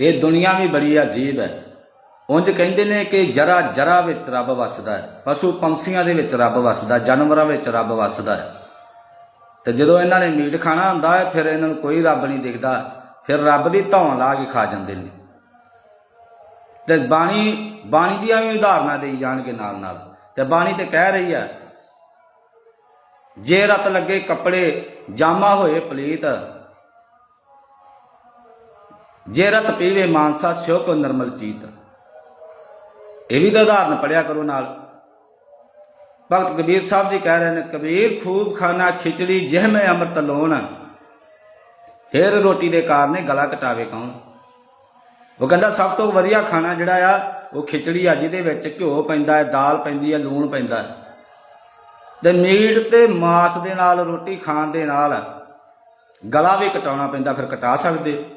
ਇਹ ਦੁਨੀਆ ਵੀ ਬੜੀ ਅਜੀਬ ਹੈ। ਉਂਝ ਕਹਿੰਦੇ ਨੇ ਕਿ ਜਰਾ ਜਰਾ ਵਿੱਚ ਰੱਬ ਵਸਦਾ ਹੈ, ਪਸ਼ੂ ਪੰਛੀਆਂ ਦੇ ਵਿੱਚ ਰੱਬ ਵਸਦਾ, ਜਾਨਵਰਾਂ ਵਿੱਚ ਰੱਬ ਵਸਦਾ ਹੈ। ਤੇ ਜਦੋਂ ਇਹਨਾਂ ਨੇ ਮੀਟ ਖਾਣਾ ਹੁੰਦਾ ਹੈ, ਫਿਰ ਇਹਨਾਂ ਨੂੰ ਕੋਈ ਰੱਬ ਨਹੀਂ ਦਿਖਦਾ, ਫਿਰ ਰੱਬ ਦੀ ਧੌਣ ਲਾ ਕੇ ਖਾ ਜਾਂਦੇ ਨੇ। ਤੇ ਬਾਣੀ ਬਾਣੀ ਦੀਆਂ ਵੀ ਉਦਾਹਰਨਾਂ ਦੇਈ ਜਾਣਗੇ ਨਾਲ ਨਾਲ। ਤੇ ਬਾਣੀ ਤੇ ਕਹਿ ਰਹੀ ਹੈ, ਜੇ ਰਤ ਲੱਗੇ ਕੱਪੜੇ, ਜਾਮਾ ਹੋਏ ਪਲੀਤ ਜੇ ਰਤ ਪੀਵੇ ਮਾਨਸਾ ਸਿਓ ਕੋ ਨਰਮਲ ਚੀਤ। ਇਹ ਵੀ ਤਾਂ ਉਦਾਹਰਨ ਪੜਿਆ ਕਰੋ ਨਾਲ। ਭਗਤ ਕਬੀਰ ਸਾਹਿਬ ਜੀ ਕਹਿ ਰਹੇ ਨੇ, ਕਬੀਰ, ਖੂਬ ਖਾਣਾ ਖਿਚੜੀ ਜਿਹ ਮੈਂ ਅੰਮ੍ਰਿਤ ਲੋਣ। ਫੇਰ ਰੋਟੀ ਦੇ ਕਾਰਨੇ ਗਲਾ ਕਟਾਵੇ ਕੌਣ? ਉਹ ਕਹਿੰਦਾ, ਸਭ ਤੋਂ ਵਧੀਆ ਖਾਣਾ ਜਿਹੜਾ ਆ, ਉਹ ਖਿਚੜੀ ਆ, ਜਿਹਦੇ ਵਿੱਚ ਘਿਓ ਪੈਂਦਾ ਹੈ, ਦਾਲ ਪੈਂਦੀ ਹੈ, ਲੂਣ ਪੈਂਦਾ ਹੈ। ਤੇ ਮੀਟ ਤੇ ਮਾਸ ਦੇ ਨਾਲ, ਰੋਟੀ ਖਾਣ ਦੇ ਨਾਲ ਗਲਾ ਵੀ ਕਟਾਉਣਾ ਪੈਂਦਾ, ਫਿਰ ਕਟਾ ਸਕਦੇ।